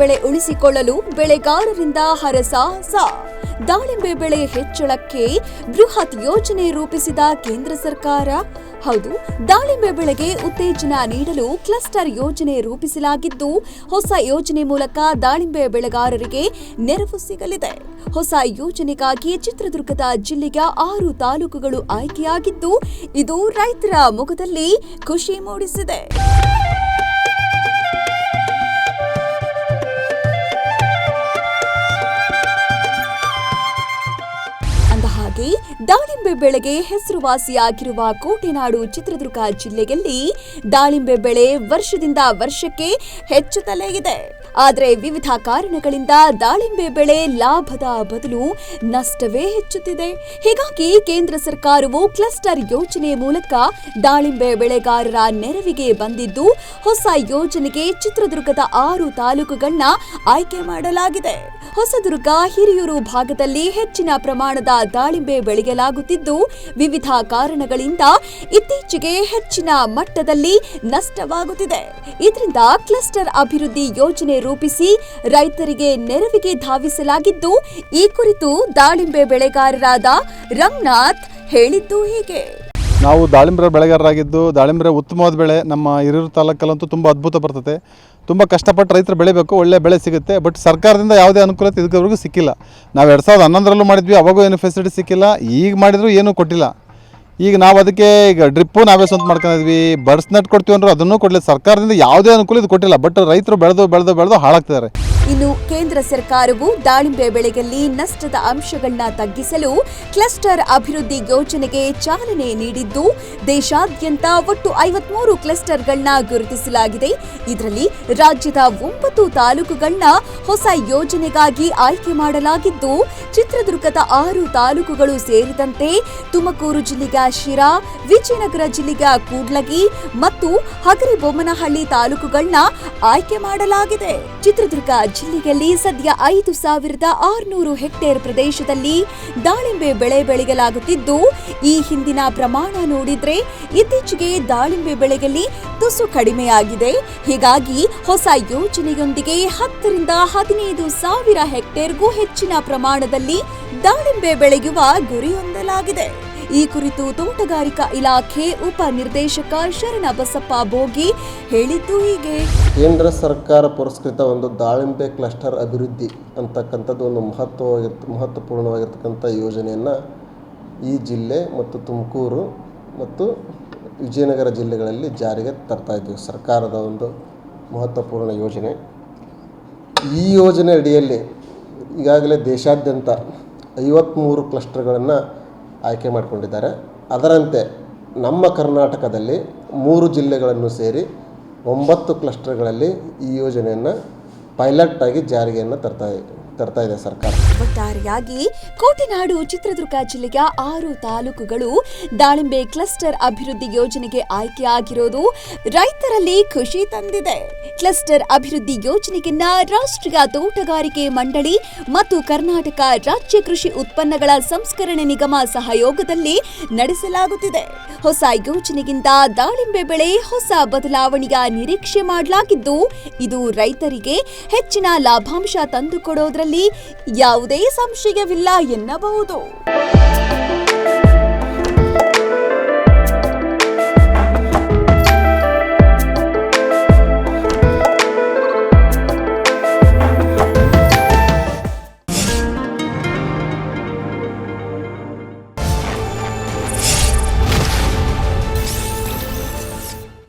ಬೆಳೆ ಉಳಿಸಿಕೊಳ್ಳಲು ಬೆಳೆಗಾರರಿಂದ ಹರಸಾಹಸ. ದಾಳಿಂಬೆ ಬೆಳೆ ಹೆಚ್ಚಳಕ್ಕೆ ಬೃಹತ್ ಯೋಜನೆ ರೂಪಿಸಿದ ಕೇಂದ್ರ ಸರ್ಕಾರ. ಹೌದು, ದಾಳಿಂಬೆ ಬೆಳೆಗೆ ಉತ್ತೇಜನ ನೀಡಲು ಕ್ಲಸ್ಟರ್ ಯೋಜನೆ ರೂಪಿಸಲಾಗಿದ್ದು, ಹೊಸ ಯೋಜನೆ ಮೂಲಕ ದಾಳಿಂಬೆ ಬೆಳೆಗಾರರಿಗೆ ನೆರವು ಸಿಗಲಿದೆ. ಹೊಸ ಯೋಜನೆಗಾಗಿ ಚಿತ್ರದುರ್ಗದ ಜಿಲ್ಲೆಯ ಆರು ತಾಲೂಕುಗಳು ಆಯ್ಕೆಯಾಗಿದ್ದು, ಇದು ರೈತರ ಮುಖದಲ್ಲಿ ಖುಷಿ ಮೂಡಿಸಿದೆ. ದಾಳಿಂಬೆ ಬೆಳೆಗೆ ಹೆಸರುವಾಸಿಯಾಗಿರುವ ಕೋಟೆನಾಡು ಚಿತ್ರದುರ್ಗ ಜಿಲ್ಲೆಯಲ್ಲಿ ದಾಳಿಂಬೆ ಬೆಳೆ ವರ್ಷದಿಂದ ವರ್ಷಕ್ಕೆ ಹೆಚ್ಚುತ್ತಲೇ ಇದೆ ಆದರೆ ವಿವಿಧ ಕಾರಣಗಳಿಂದ ದಾಳಿಂಬೆ ಬೆಳೆ ಲಾಭದ ಬದಲು ನಷ್ಟವೇ ಹೆಚ್ಚುತ್ತಿದೆ. ಹೀಗಾಗಿ ಕೇಂದ್ರ ಸರ್ಕಾರವು ಕ್ಲಸ್ಟರ್ ಯೋಜನೆ ಮೂಲಕ ದಾಳಿಂಬೆ ಬೆಳೆಗಾರರ ನೆರವಿಗೆ ಬಂದಿದ್ದು, ಹೊಸ ಯೋಜನೆಗೆ ಚಿತ್ರದುರ್ಗದ ಆರು ತಾಲೂಕುಗಳನ್ನ ಆಯ್ಕೆ ಮಾಡಲಾಗಿದೆ. ಹೊಸದುರ್ಗ ಹಿರಿಯೂರು ಭಾಗದಲ್ಲಿ ಹೆಚ್ಚಿನ ಪ್ರಮಾಣದ ದಾಳಿಂಬೆ ಬೆಳೆಯಲಾಗುತ್ತಿದ್ದು ವಿವಿಧ ಕಾರಣಗಳಿಂದ ಇತ್ತೀಚೆಗೆ ಹೆಚ್ಚಿನ ಮಟ್ಟದಲ್ಲಿ ನಷ್ಟವಾಗುತ್ತಿದೆ. ಇದರಿಂದ ಕ್ಲಸ್ಟರ್ ಅಭಿವೃದ್ಧಿ ಯೋಜನೆ ರೂಪಿಸಿ ರೈತರಿಗೆ ನೆರವಿಗೆ ಧಾವಿಸಲಾಗಿದ್ದು, ಈ ಕುರಿತು ದಾಳಿಂಬೆ ಬೆಳೆಗಾರರಾದ ರಂಗನಾಥ್ ಹೇಳಿದ್ದು ಹೀಗೆ. ನಾವು ದಾಳಿಂಬ್ರೆ ಬೆಳೆಗಾರರಾಗಿದ್ದು, ದಾಳಿಂಬ್ರೆ ಉತ್ತಮವಾದ ಬೆಳೆ, ನಮ್ಮ ಹಿರಿಯೂರು ತಾಲೂಕಲ್ಲಂತೂ ತುಂಬ ಅದ್ಭುತ ಬರ್ತದೆ. ತುಂಬ ಕಷ್ಟಪಟ್ಟು ರೈತರು ಬೆಳಿಬೇಕು, ಒಳ್ಳೆ ಬೆಳೆ ಸಿಗುತ್ತೆ, ಬಟ್ ಸರ್ಕಾರದಿಂದ ಯಾವುದೇ ಅನುಕೂಲತೆ ಇದಕ್ಕವರೆಗೂ ಸಿಕ್ಕಿಲ್ಲ. ನಾವು ಎರಡು ಸಾವಿರದ ಹನ್ನೊಂದರಲ್ಲೂ ಮಾಡಿದ್ವಿ, ಅವಾಗೂ ಏನು ಫೆಸಿಲಿಟಿ ಸಿಕ್ಕಿಲ್ಲ, ಈಗ ಮಾಡಿದ್ರು ಏನೂ ಕೊಟ್ಟಿಲ್ಲ. ಈಗ ನಾವು ಅದಕ್ಕೆ ಈಗ ಡ್ರಿಪ್ಪು ನಾವೇ ಸ್ವಂತ ಮಾಡ್ಕೊಂಡಿದ್ವಿ ಬಡ್ಸ್ ನಟ್ ಕೊಡ್ತೀವಿ ಅಂದ್ರೆ ಅದನ್ನೂ ಕೊಡಲಿಲ್ಲ, ಸರ್ಕಾರದಿಂದ ಯಾವುದೇ ಅನುಕೂಲ ಇದು ಕೊಟ್ಟಿಲ್ಲ, ಬಟ್ ರೈತರು ಬೆಳೆದು ಬೆಳೆದು ಬೆಳೆದು ಹಾಳಾಗ್ತಿದ್ದಾರೆ. ಇನ್ನು ಕೇಂದ್ರ ಸರ್ಕಾರವು ದಾಳಿಂಬೆ ಬೆಳೆಯಲ್ಲಿ ನಷ್ಟದ ಅಂಶಗಳನ್ನು ತಗ್ಗಿಸಲು ಕ್ಲಸ್ಟರ್ ಅಭಿವೃದ್ಧಿ ಯೋಜನೆಗೆ ಚಾಲನೆ ನೀಡಿದ್ದು, ದೇಶಾದ್ಯಂತ ಒಟ್ಟು ಐವತ್ಮೂರು ಕ್ಲಸ್ಟರ್ಗಳನ್ನ ಗುರುತಿಸಲಾಗಿದೆ. ಇದರಲ್ಲಿ ರಾಜ್ಯದ ಒಂಬತ್ತು ತಾಲೂಕುಗಳನ್ನ ಹೊಸ ಯೋಜನೆಗಾಗಿ ಆಯ್ಕೆ ಮಾಡಲಾಗಿದ್ದು, ಚಿತ್ರದುರ್ಗದ ಆರು ತಾಲೂಕುಗಳು ಸೇರಿದಂತೆ ತುಮಕೂರು ಜಿಲ್ಲೆಯ ಶಿರಾ, ವಿಜಯನಗರ ಜಿಲ್ಲೆಯ ಕೂಡ್ಲಗಿ ಮತ್ತು ಹಗರಿಬೊಮ್ಮನಹಳ್ಳಿ ತಾಲೂಕುಗಳನ್ನ ಆಯ್ಕೆ ಮಾಡಲಾಗಿದೆ. ಚಿತ್ರದುರ್ಗ ಜಿಲ್ಲೆಯಲ್ಲಿ ಸದ್ಯ ಐದು ಸಾವಿರದ ಆರುನೂರು ಹೆಕ್ಟೇರ್ ಪ್ರದೇಶದಲ್ಲಿ ದಾಳಿಂಬೆ ಬೆಳೆ ಬೆಳೆಯಲಾಗುತ್ತಿದ್ದು, ಈ ಹಿಂದಿನ ಪ್ರಮಾಣ ನೋಡಿದ್ರೆ ಇತ್ತೀಚೆಗೆ ದಾಳಿಂಬೆ ಬೆಳೆಯಲ್ಲಿ ತುಸು ಕಡಿಮೆಯಾಗಿದೆ. ಹೀಗಾಗಿ ಹೊಸ ಯೋಜನೆಯೊಂದಿಗೆ ಹತ್ತರಿಂದ ಹದಿನೈದು ಸಾವಿರ ಹೆಕ್ಟೇರ್ಗೂ ಹೆಚ್ಚಿನ ಪ್ರಮಾಣದಲ್ಲಿ ದಾಳಿಂಬೆ ಬೆಳೆಯುವ ಗುರಿ ಹೊಂದಲಾಗಿದೆ. ಈ ಕುರಿತು ತೋಟಗಾರಿಕಾ ಇಲಾಖೆ ಉಪ ನಿರ್ದೇಶಕ ಶರಣ ಬಸಪ್ಪ ಬೋಗಿ ಹೇಳಿದ್ದು ಹೀಗೆ. ಕೇಂದ್ರ ಸರ್ಕಾರ ಪುರಸ್ಕೃತ ಒಂದು ದಾಳಿಂಬೆ ಕ್ಲಸ್ಟರ್ ಅಭಿವೃದ್ಧಿ ಅಂತಕ್ಕಂಥದ್ದು ಒಂದು ಮಹತ್ವವಾಗಿರ್ತ ಮಹತ್ವಪೂರ್ಣವಾಗಿರ್ತಕ್ಕಂಥ ಯೋಜನೆಯನ್ನು ಈ ಜಿಲ್ಲೆ ಮತ್ತು ತುಮಕೂರು ಮತ್ತು ವಿಜಯನಗರ ಜಿಲ್ಲೆಗಳಲ್ಲಿ ಜಾರಿಗೆ ತರ್ತಾ ಇದ್ದೀವಿ. ಸರ್ಕಾರದ ಒಂದು ಮಹತ್ವಪೂರ್ಣ ಯೋಜನೆ. ಈ ಯೋಜನೆ ಅಡಿಯಲ್ಲಿ ಈಗಾಗಲೇ ದೇಶಾದ್ಯಂತ ಐವತ್ತ್ಮೂರು ಕ್ಲಸ್ಟರ್ಗಳನ್ನು ಆಯ್ಕೆ ಮಾಡಿಕೊಂಡಿದ್ದಾರೆ. ಅದರಂತೆ ನಮ್ಮ ಕರ್ನಾಟಕದಲ್ಲಿ ಮೂರು ಜಿಲ್ಲೆಗಳನ್ನು ಸೇರಿ ಒಂಬತ್ತು ಕ್ಲಸ್ಟರ್ಗಳಲ್ಲಿ ಈ ಯೋಜನೆಯನ್ನು ಪೈಲಟ್ ಆಗಿ ಜಾರಿಗೆಯನ್ನು ತರ್ತಾ ತರ್ತಾ ಇದೆ ಸರ್ಕಾರ. ಒಟ್ಟಾರೆಯಾಗಿ ಕೋಟೆನಾಡು ಚಿತ್ರದುರ್ಗ ಜಿಲ್ಲೆಯ ಆರು ತಾಲೂಕುಗಳು ದಾಳಿಂಬೆ ಕ್ಲಸ್ಟರ್ ಅಭಿವೃದ್ಧಿ ಯೋಜನೆಗೆ ಆಯ್ಕೆಯಾಗಿರೋದು ರೈತರಲ್ಲಿ ಖುಷಿ ತಂದಿದೆ. ಕ್ಲಸ್ಟರ್ ಅಭಿವೃದ್ಧಿ ಯೋಜನೆಯನ್ನ ರಾಷ್ಟ್ರೀಯ ತೋಟಗಾರಿಕೆ ಮಂಡಳಿ ಮತ್ತು ಕರ್ನಾಟಕ ರಾಜ್ಯ ಕೃಷಿ ಉತ್ಪನ್ನಗಳ ಸಂಸ್ಕರಣೆ ನಿಗಮ ಸಹಯೋಗದಲ್ಲಿ ನಡೆಸಲಾಗುತ್ತಿದೆ. ಹೊಸ ಯೋಜನೆಗಿಂತ ದಾಳಿಂಬೆ ಬೆಳೆ ಹೊಸ ಬದಲಾವಣೆಯ ನಿರೀಕ್ಷೆ ಮಾಡಲಾಗಿದ್ದು, ಇದು ರೈತರಿಗೆ ಹೆಚ್ಚಿನ ಲಾಭಾಂಶ ತಂದುಕೊಡೋದ್ರಲ್ಲಿ ಯಾವುದೇ ಸಂಶಯವಿಲ್ಲ ಎನ್ನಬಹುದು.